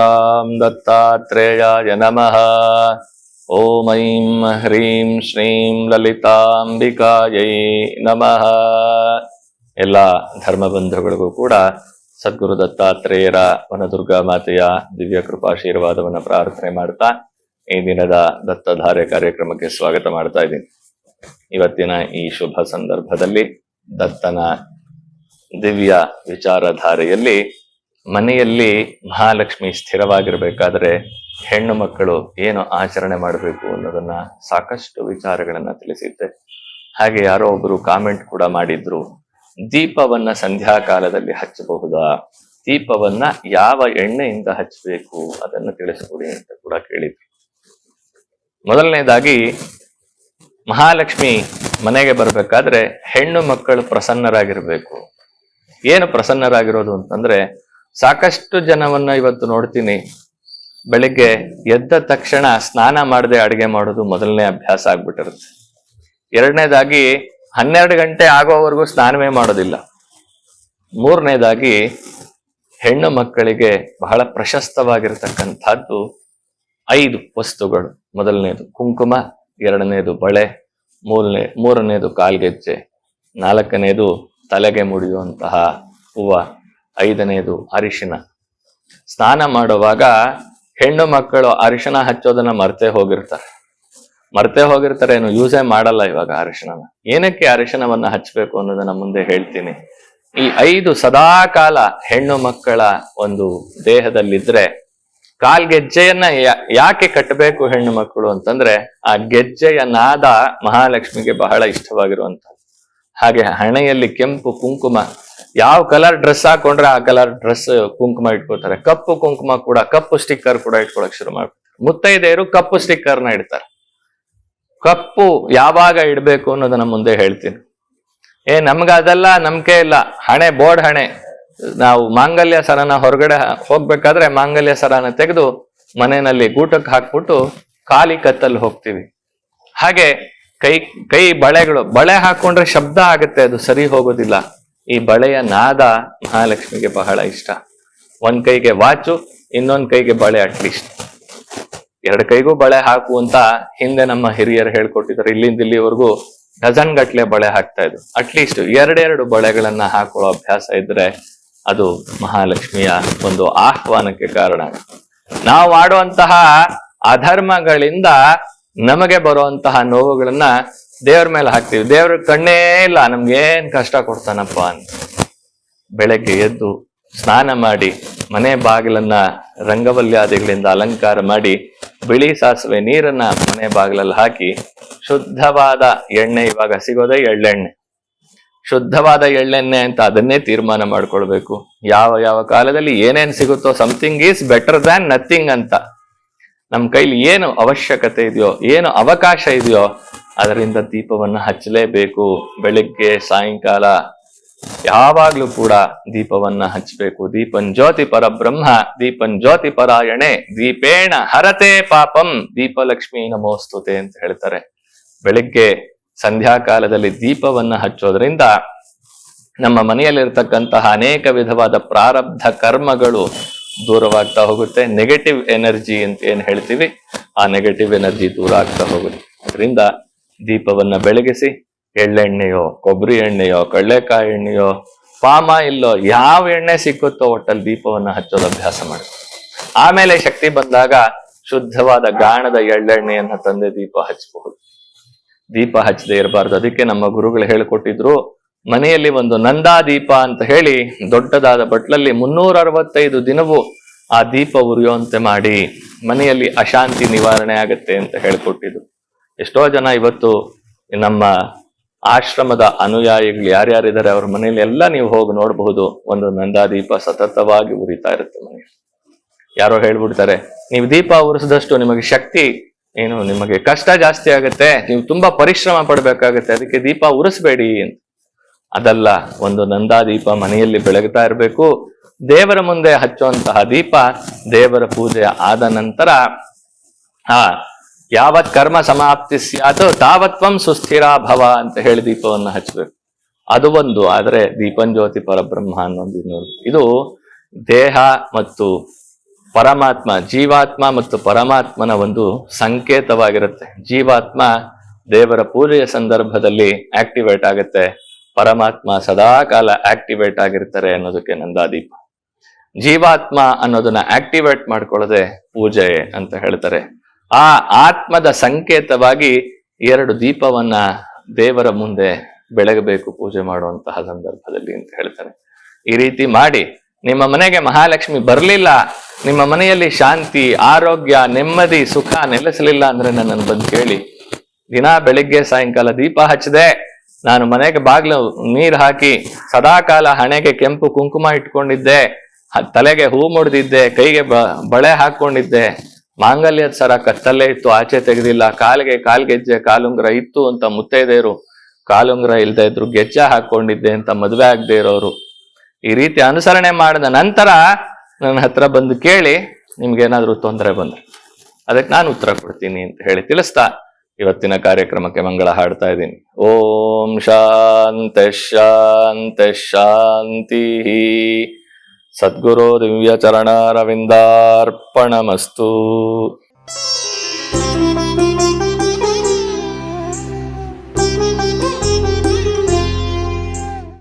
ಗುರಾಂ ದತ್ತಾತ್ರೇಯಾಯ ನಮಃ ಓಂ ಐಂ ಹ್ರೀಂ ಶ್ರೀಂ ಲಲಿತಾಂಬಿಕಾಯೈ ನಮಃ ಎಲ್ಲ ಧರ್ಮಬಂಧುಗಳಿಗೂ ಕೂಡ ಸದ್ಗುರು ದತ್ತಾತ್ರೇಯರ ವನದುರ್ಗಾ ಮಾತೆಯ ದಿವ್ಯ ಕೃಪಾಶೀರ್ವಾದವನ್ನು ಪ್ರಾರ್ಥನೆ ಮಾಡ್ತಾ ಈ ದಿನದ ದತ್ತಧಾರೆ ಕಾರ್ಯಕ್ರಮಕ್ಕೆ ಸ್ವಾಗತ ಮಾಡ್ತಾ ಇದ್ದೀನಿ. ಇವತ್ತಿನ ಈ ಶುಭ ಸಂದರ್ಭದಲ್ಲಿ ದತ್ತನ ದಿವ್ಯ ವಿಚಾರಧಾರೆಯಲ್ಲಿ ಮನೆಯಲ್ಲಿ ಮಹಾಲಕ್ಷ್ಮಿ ಸ್ಥಿರವಾಗಿರಬೇಕಾದ್ರೆ ಹೆಣ್ಣು ಮಕ್ಕಳು ಏನು ಆಚರಣೆ ಮಾಡಬೇಕು ಅನ್ನೋದನ್ನ ಸಾಕಷ್ಟು ವಿಚಾರಗಳನ್ನ ತಿಳಿಸಿದ್ದೆ. ಹಾಗೆ ಯಾರೋ ಒಬ್ರು ಕಾಮೆಂಟ್ ಕೂಡ ಮಾಡಿದ್ರು, ದೀಪವನ್ನ ಸಂಧ್ಯಾ ಕಾಲದಲ್ಲಿ ಹಚ್ಚಬಹುದಾ? ದೀಪವನ್ನ ಯಾವ ಎಣ್ಣೆಯಿಂದ ಹಚ್ಚಬೇಕು? ಅದನ್ನು ತಿಳಿಸ್ಕೊಡಿ ಅಂತ ಕೂಡ ಕೇಳಿದ್ರು ಮೊದಲನೇದಾಗಿ, ಮಹಾಲಕ್ಷ್ಮಿ ಮನೆಗೆ ಬರ್ಬೇಕಾದ್ರೆ ಹೆಣ್ಣು ಮಕ್ಕಳು ಪ್ರಸನ್ನರಾಗಿರ್ಬೇಕು. ಏನು ಪ್ರಸನ್ನರಾಗಿರೋದು ಅಂತಂದ್ರೆ ಸಾಕಷ್ಟು ಜನವನ್ನ ಇವತ್ತು ನೋಡ್ತೀನಿ. ಬೆಳಿಗ್ಗೆ ಎದ್ದ ತಕ್ಷಣ ಸ್ನಾನ ಮಾಡದೆ ಅಡುಗೆ ಮಾಡೋದು ಮೊದಲನೇ ಅಭ್ಯಾಸ ಆಗ್ಬಿಟ್ಟಿರುತ್ತೆ. ಎರಡನೇದಾಗಿ ಹನ್ನೆರಡು ಗಂಟೆ ಆಗೋವರೆಗೂ ಸ್ನಾನವೇ ಮಾಡೋದಿಲ್ಲ. ಮೂರನೇದಾಗಿ ಹೆಣ್ಣು ಮಕ್ಕಳಿಗೆ ಬಹಳ ಪ್ರಶಸ್ತವಾಗಿರ್ತಕ್ಕಂಥದ್ದು ಐದು ವಸ್ತುಗಳು. ಮೊದಲನೇದು ಕುಂಕುಮ, ಎರಡನೇದು ಬಳೆ, ಮೂರನೇ, ಮೂರನೇದು ಕಾಲ್ಗೆಜ್ಜೆ, ನಾಲ್ಕನೇದು ತಲೆಗೆ ಮುಡಿಯುವಂತಹ ಹೂವ. ಐದನೇದು ಅರಿಶಿನ. ಸ್ನಾನ ಮಾಡುವಾಗ ಹೆಣ್ಣು ಮಕ್ಕಳು ಅರಿಶಿನ ಹಚ್ಚೋದನ್ನ ಮರ್ತೆ ಹೋಗಿರ್ತಾರೆ. ಮರ್ತೆ ಹೋಗಿರ್ತಾರೆ ಏನು ಯೂಸೇ ಮಾಡಲ್ಲ ಇವಾಗ ಅರಿಶಿಣನ ಏನಕ್ಕೆ ಅರಿಶಿಣವನ್ನ ಹಚ್ಚಬೇಕು ಅನ್ನೋದನ್ನ ಮುಂದೆ ಹೇಳ್ತೀನಿ. ಈ ಐದು ಸದಾಕಾಲ ಹೆಣ್ಣು ಮಕ್ಕಳ ಒಂದು ದೇಹದಲ್ಲಿದ್ರೆ ಕಾಲ್ಗೆಜ್ಜೆಯನ್ನ ಯಾಕೆ ಕಟ್ಟಬೇಕು ಹೆಣ್ಣು ಮಕ್ಕಳು ಅಂತಂದ್ರೆ ಆ ಗೆಜ್ಜೆಯ ನಾದ ಮಹಾಲಕ್ಷ್ಮಿಗೆ ಬಹಳ ಇಷ್ಟವಾಗಿರುವಂತ ಹಾಗೆ ಹಣೆಯಲ್ಲಿ ಕೆಂಪು ಕುಂಕುಮ ಯಾವ ಕಲರ್ ಡ್ರೆಸ್ ಹಾಕೊಂಡ್ರೆ ಆ ಕಲರ್ ಡ್ರೆಸ್ ಕುಂಕುಮ ಇಟ್ಕೋತಾರೆ ಕಪ್ಪು ಕುಂಕುಮ ಕೂಡ, ಕಪ್ಪು ಸ್ಟಿಕ್ಕರ್ ಕೂಡ ಇಟ್ಕೊಳಕ್ ಶುರು ಮಾಡ್ಬಿಡ್ತಾರೆ. ಮುತ್ತೈದೆಯರು ಕಪ್ಪು ಸ್ಟಿಕ್ಕರ್ನ ಇಡ್ತಾರೆ. ಕಪ್ಪು ಯಾವಾಗ ಇಡಬೇಕು ಅನ್ನೋದನ್ನ ಮುಂದೆ ಹೇಳ್ತೀನಿ. ಏ, ನಮ್ಗೆ ಅದೆಲ್ಲ ನಂಬಿಕೆ ಇಲ್ಲ. ಹಣೆ, ಬೋರ್ಡ್ ಹಣೆ. ನಾವು ಮಾಂಗಲ್ಯ ಸರನ ಹೊರಗಡೆ ಹೋಗ್ಬೇಕಾದ್ರೆ ಮಾಂಗಲ್ಯ ಸರನ ತೆಗೆದು ಮನೆಯಲ್ಲಿ ಗೂಟಕ್ಕೆ ಹಾಕ್ಬಿಟ್ಟು ಖಾಲಿ ಕತ್ತಲ್ಲಿ ಹೋಗ್ತೀವಿ. ಹಾಗೆ ಕೈ ಕೈ ಬಳೆಗಳು, ಬಳೆ ಹಾಕೊಂಡ್ರೆ ಶಬ್ದ ಆಗುತ್ತೆ, ಅದು ಸರಿ ಹೋಗೋದಿಲ್ಲ. ಈ ಬಳೆಯ ನಾದ ಮಹಾಲಕ್ಷ್ಮಿಗೆ ಬಹಳ ಇಷ್ಟ. ಒಂದ್ ಕೈಗೆ ವಾಚು, ಇನ್ನೊಂದ್ ಕೈಗೆ ಬಳೆ ಅಟ್ಲೀಸ್ಟ್ ಎರಡು ಕೈಗೂ ಬಳೆ ಹಾಕು ಅಂತ ಹಿಂದೆ ನಮ್ಮ ಹಿರಿಯರು ಹೇಳ್ಕೊಟ್ಟಿದ್ದಾರೆ. ಇಲ್ಲಿಂದ ಇಲ್ಲಿವರೆಗೂ ಡಜನ್ ಗಟ್ಲೆ ಬಳೆ ಹಾಕ್ತಾ ಇದ್ರು. ಅಟ್ಲೀಸ್ಟ್ ಎರಡೆರಡು ಬಳೆಗಳನ್ನ ಹಾಕೊಳ್ಳೋ ಅಭ್ಯಾಸ ಇದ್ರೆ ಅದು ಮಹಾಲಕ್ಷ್ಮಿಯ ಒಂದು ಆಹ್ವಾನಕ್ಕೆ ಕಾರಣ. ನಾವು ಮಾಡುವಂತಹ ಅಧರ್ಮಗಳಿಂದ ನಮಗೆ ಬರುವಂತಹ ನೋವುಗಳನ್ನ ದೇವ್ರ ಮೇಲೆ ಹಾಕ್ತಿವಿ. ದೇವ್ರ ಕಣ್ಣೇ ಇಲ್ಲ. ನಮ್ಗೆ ಏನ್ ಕಷ್ಟ ಕೊಡ್ತಾನಪ್ಪ ಅಂತ. ಬೆಳಗ್ಗೆ ಎದ್ದು ಸ್ನಾನ ಮಾಡಿ, ಮನೆ ಬಾಗಿಲನ್ನ ರಂಗವಲ್ಯಾದಿಗಳಿಂದ ಅಲಂಕಾರ ಮಾಡಿ, ಬಿಳಿ ಸಾಸಿವೆ ನೀರನ್ನ ಮನೆ ಬಾಗಿಲಲ್ಲಿ ಹಾಕಿ, ಶುದ್ಧವಾದ ಎಣ್ಣೆ ಇವಾಗ ಸಿಗೋದೇ ಎಳ್ಳೆಣ್ಣೆ. ಶುದ್ಧವಾದ ಎಳ್ಳೆಣ್ಣೆ ಅಂತ ಅದನ್ನೇ ತೀರ್ಮಾನ ಮಾಡ್ಕೊಳ್ಬೇಕು. ಯಾವ ಯಾವ ಕಾಲದಲ್ಲಿ ಏನೇನ್ ಸಿಗುತ್ತೋ something is better than nothing ಅಂತ. ನಮ್ಮ ಕೈಲಿ ಏನು ಅವಶ್ಯಕತೆ ಇದೆಯೋ, ಏನು ಅವಕಾಶ ಇದೆಯೋ ಅದರಿಂದ ದೀಪವನ್ನು ಹಚ್ಚಲೇಬೇಕು. ಬೆಳಿಗ್ಗೆ, ಸಾಯಂಕಾಲ ಯಾವಾಗ್ಲೂ ಕೂಡ ದೀಪವನ್ನ ಹಚ್ಚಬೇಕು. ದೀಪನ್ ಜ್ಯೋತಿ ಪರಬ್ರಹ್ಮ, ದೀಪನ್ ಜ್ಯೋತಿ ಪರಾಯಣೆ, ದೀಪೇಣ ಹರತೆ ಪಾಪಂ, ದೀಪಲಕ್ಷ್ಮಿ ನಮೋಸ್ತುತೆ ಅಂತ ಹೇಳ್ತಾರೆ. ಬೆಳಿಗ್ಗೆ ಸಂಧ್ಯಾಕಾಲದಲ್ಲಿ ದೀಪವನ್ನ ಹಚ್ಚೋದ್ರಿಂದ ನಮ್ಮ ಮನೆಯಲ್ಲಿರ್ತಕ್ಕಂತಹ ಅನೇಕ ವಿಧವಾದ ಪ್ರಾರಬ್ಧ ಕರ್ಮಗಳು ದೂರವಾಗ್ತಾ ಹೋಗುತ್ತೆ. ನೆಗೆಟಿವ್ ಎನರ್ಜಿ ಅಂತ ಏನ್ ಹೇಳ್ತೀವಿ? ಆ ನೆಗೆಟಿವ್ ಎನರ್ಜಿ ದೂರ ಆಗ್ತಾ ಹೋಗುತ್ತೆ. ಅದರಿಂದ ದೀಪವನ್ನ ಬೆಳಗಿಸಿ ಎಳ್ಳೆಣ್ಣೆಯೋ, ಕೊಬ್ಬರಿ ಎಣ್ಣೆಯೋ, ಕಡಲೆಕಾಯಿ ಎಣ್ಣೆಯೋ, ಪಾಮ ಇಲ್ಲೋ ಯಾವ ಎಣ್ಣೆ ಸಿಕ್ಕುತ್ತೋ ಒಟ್ಟಲ್ಲಿ ದೀಪವನ್ನ ಹಚ್ಚೋದು ಅಭ್ಯಾಸ ಮಾಡಿ. ಆಮೇಲೆ ಶಕ್ತಿ ಬಂದಾಗ ಶುದ್ಧವಾದ ಗಾಣದ ಎಳ್ಳೆಣ್ಣೆಯನ್ನ ತಂದೆ ದೀಪ ಹಚ್ಚಬಹುದು. ದೀಪ ಹಚ್ಚದೆ ಇರಬಾರ್ದು. ಅದಕ್ಕೆ ನಮ್ಮ ಗುರುಗಳು ಹೇಳಿಕೊಟ್ಟಿದ್ರು, ಮನೆಯಲ್ಲಿ ಒಂದು ನಂದಾ ದೀಪ ಅಂತ ಹೇಳಿ ದೊಡ್ಡದಾದ ಬಟ್ಲಲ್ಲಿ ಮುನ್ನೂರ ಅರವತ್ತೈದು ದಿನವೂ ಆ ದೀಪ ಉರಿಯುವಂತೆ ಮಾಡಿ ಮನೆಯಲ್ಲಿ ಅಶಾಂತಿ ನಿವಾರಣೆ ಆಗತ್ತೆ ಅಂತ ಹೇಳಿಕೊಟ್ಟಿದ್ರು. ಎಷ್ಟೋ ಜನ ಇವತ್ತು ನಮ್ಮ ಆಶ್ರಮದ ಅನುಯಾಯಿಗಳು ಯಾರ್ಯಾರಿದ್ದಾರೆ ಅವ್ರ ಮನೆಯಲ್ಲಿ ಎಲ್ಲ ನೀವು ಹೋಗಿ ನೋಡಬಹುದು. ಒಂದು ನಂದಾದೀಪ ಸತತವಾಗಿ ಉರಿತಾ ಇರುತ್ತೆ ಮನೆ. ಯಾರೋ ಹೇಳ್ಬಿಡ್ತಾರೆ, ನೀವು ದೀಪ ಉರಿಸಿದಷ್ಟು ನಿಮಗೆ ಶಕ್ತಿ ಏನು, ನಿಮಗೆ ಕಷ್ಟ ಜಾಸ್ತಿ ಆಗುತ್ತೆ, ನೀವು ತುಂಬಾ ಪರಿಶ್ರಮ ಪಡ್ಬೇಕಾಗತ್ತೆ, ಅದಕ್ಕೆ ದೀಪ ಉರಿಸ್ಬೇಡಿ ಅಂತ. ಅದಲ್ಲ, ಒಂದು ನಂದಾದೀಪ ಮನೆಯಲ್ಲಿ ಬೆಳಗ್ತಾ ಇರಬೇಕು. ದೇವರ ಮುಂದೆ ಹಚ್ಚುವಂತಹ ದೀಪ ದೇವರ ಪೂಜೆ ಆದ ನಂತರ ಹಾ ಯಾವತ್ ಕರ್ಮ ಸಮಾಪ್ತಿ ಸ್ಯಾತು ತಾವತ್ವಂ ಸುಸ್ಥಿರ ಭವ ಅಂತ ಹೇಳಿ ದೀಪವನ್ನು ಹಚ್ಚಬೇಕು ಅದು ಒಂದು, ಆದರೆ ದೀಪಂಜ್ಯೋತಿ ಪರಬ್ರಹ್ಮ ಅನ್ನೋದು ಇನ್ನೊಂದು. ಇದು ದೇಹ ಮತ್ತು ಪರಮಾತ್ಮ, ಜೀವಾತ್ಮ ಮತ್ತು ಪರಮಾತ್ಮನ ಒಂದು ಸಂಕೇತವಾಗಿರುತ್ತೆ. ಜೀವಾತ್ಮ ದೇವರ ಪೂಜೆಯ ಸಂದರ್ಭದಲ್ಲಿ ಆಕ್ಟಿವೇಟ್ ಆಗುತ್ತೆ. ಪರಮಾತ್ಮ ಸದಾ ಕಾಲ ಆಕ್ಟಿವೇಟ್ ಆಗಿರ್ತಾರೆ ಅನ್ನೋದಕ್ಕೆ ನಂದಾದೀಪ ಜೀವಾತ್ಮ ಅನ್ನೋದನ್ನ ಆಕ್ಟಿವೇಟ್ ಮಾಡ್ಕೊಳ್ಳದೆ ಪೂಜೆ ಅಂತ ಹೇಳ್ತಾರೆ. ಆ ಆತ್ಮದ ಸಂಕೇತವಾಗಿ ಎರಡು ದೀಪವನ್ನ ದೇವರ ಮುಂದೆ ಬೆಳಗಬೇಕು, ಪೂಜೆ ಮಾಡುವಂತಹ ಸಂದರ್ಭದಲ್ಲಿ ಅಂತ ಹೇಳ್ತಾರೆ. ಈ ರೀತಿ ಮಾಡಿ, ನಿಮ್ಮ ಮನೆಗೆ ಮಹಾಲಕ್ಷ್ಮಿ ಬರಲಿಲ್ಲ, ನಿಮ್ಮ ಮನೆಯಲ್ಲಿ ಶಾಂತಿ, ಆರೋಗ್ಯ, ನೆಮ್ಮದಿ, ಸುಖ ನೆಲೆಸಲಿಲ್ಲ ಅಂದ್ರೆ ನನ್ನನ್ನು ಬಂದು ಕೇಳಿ, ದಿನ ಬೆಳಿಗ್ಗೆ ಸಾಯಂಕಾಲ ದೀಪ ಹಚ್ಚದೆ, ನಾನು ಮನೆಗೆ ಬಾಗ್ಲು ನೀರು ಹಾಕಿ, ಸದಾಕಾಲ ಹಣೆಗೆ ಕೆಂಪು ಕುಂಕುಮ ಇಟ್ಕೊಂಡಿದ್ದೆ ತಲೆಗೆ ಹೂ ಮುಡ್ದಿದ್ದೆ, ಕೈಗೆ ಬಳೆ ಹಾಕೊಂಡಿದ್ದೆ ಮಾಂಗಲ್ಯದ ಸರ ಕತ್ತಲ್ಲೇ ಇತ್ತು, ಆಚೆ ತೆಗೆದಿಲ್ಲ, ಕಾಲಿಗೆ ಕಾಲ್ಗೆಜ್ಜೆ ಕಾಲುಂಗ್ರ ಇತ್ತು ಅಂತ ಮುತ್ತೈದೆಯರು, ಕಾಲುಂಗ್ರ ಇಲ್ದೇ ಇದ್ರು ಗೆಜ್ಜೆ ಹಾಕೊಂಡಿದ್ದೆ ಅಂತ ಮದುವೆ ಆಗದೆ ಇರೋರು. ಈ ರೀತಿ ಅನುಸರಣೆ ಮಾಡಿದ ನಂತರ ನನ್ನ ಹತ್ರ ಬಂದು ಕೇಳಿ, ನಿಮ್ಗೇನಾದ್ರೂ ತೊಂದರೆ ಬಂದ್ರೆ. ಅದಕ್ಕೆ ನಾನು ಉತ್ತರ ಕೊಡ್ತೀನಿ ಅಂತ ಹೇಳಿ ತಿಳಿಸ್ತಾ, ಇವತ್ತಿನ ಕಾರ್ಯಕ್ರಮಕ್ಕೆ ಮಂಗಳ ಹಾಡ್ತಾ ಇದ್ದೀನಿ. ಓಂ ಶಾಂತ ಶಾಂತ ಶಾಂತಿ. ಸದ್ಗುರು ದಿವ್ಯ ಚರಣಾರವಿಂದಾರ್ಪಣಮಸ್ತು